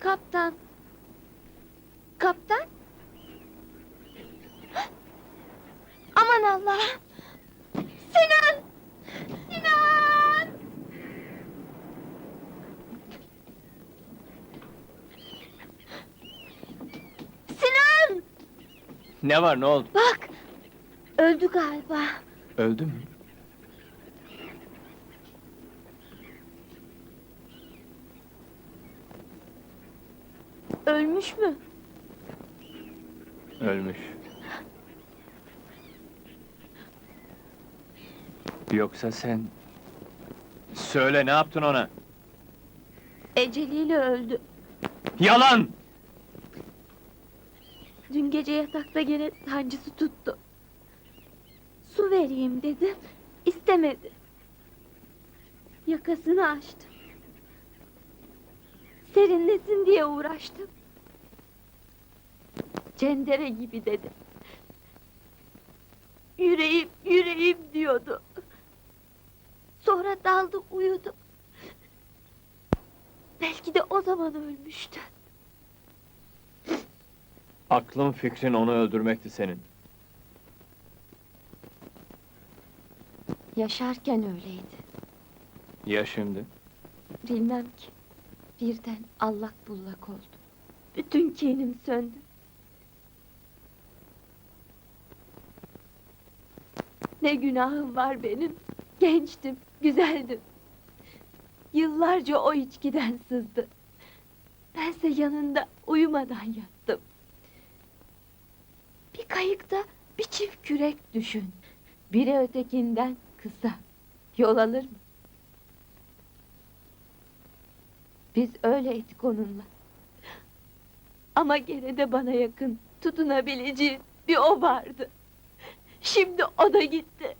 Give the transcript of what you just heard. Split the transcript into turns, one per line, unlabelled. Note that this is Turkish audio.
Kaptan. Kaptan. Aman Allah'ım.
Ne var ne oldu?
Bak! Öldü galiba.
Öldü mü?
Ölmüş mü?
Ölmüş. Yoksa sen... Söyle ne yaptın ona?
Eceliyle öldü.
Yalan!
Dün gece yatakta gene sancısı tuttu. Su vereyim dedim. istemedi. Yakasını açtım. Serinlesin diye uğraştım. Cendere gibi dedi. Yüreğim, yüreğim diyordu. Sonra daldı uyudu. Belki de o zaman ölmüştü.
Aklın fikrin onu öldürmekti senin.
Yaşarken öyleydi.
Ya şimdi?
Bilmem ki. Birden allak bullak oldu. Bütün kinim söndü. Ne günahım var benim. Gençtim, güzeldim. Yıllarca o içkiden sızdı. Bense yanında uyumadan yattım. Bir kayıkta bir çift kürek düşün. Biri ötekinden kısa. Yol alır mı? Biz öyleydik onunla. Ama gene de bana yakın, tutunabileceğim bir o vardı. Şimdi o da gitti.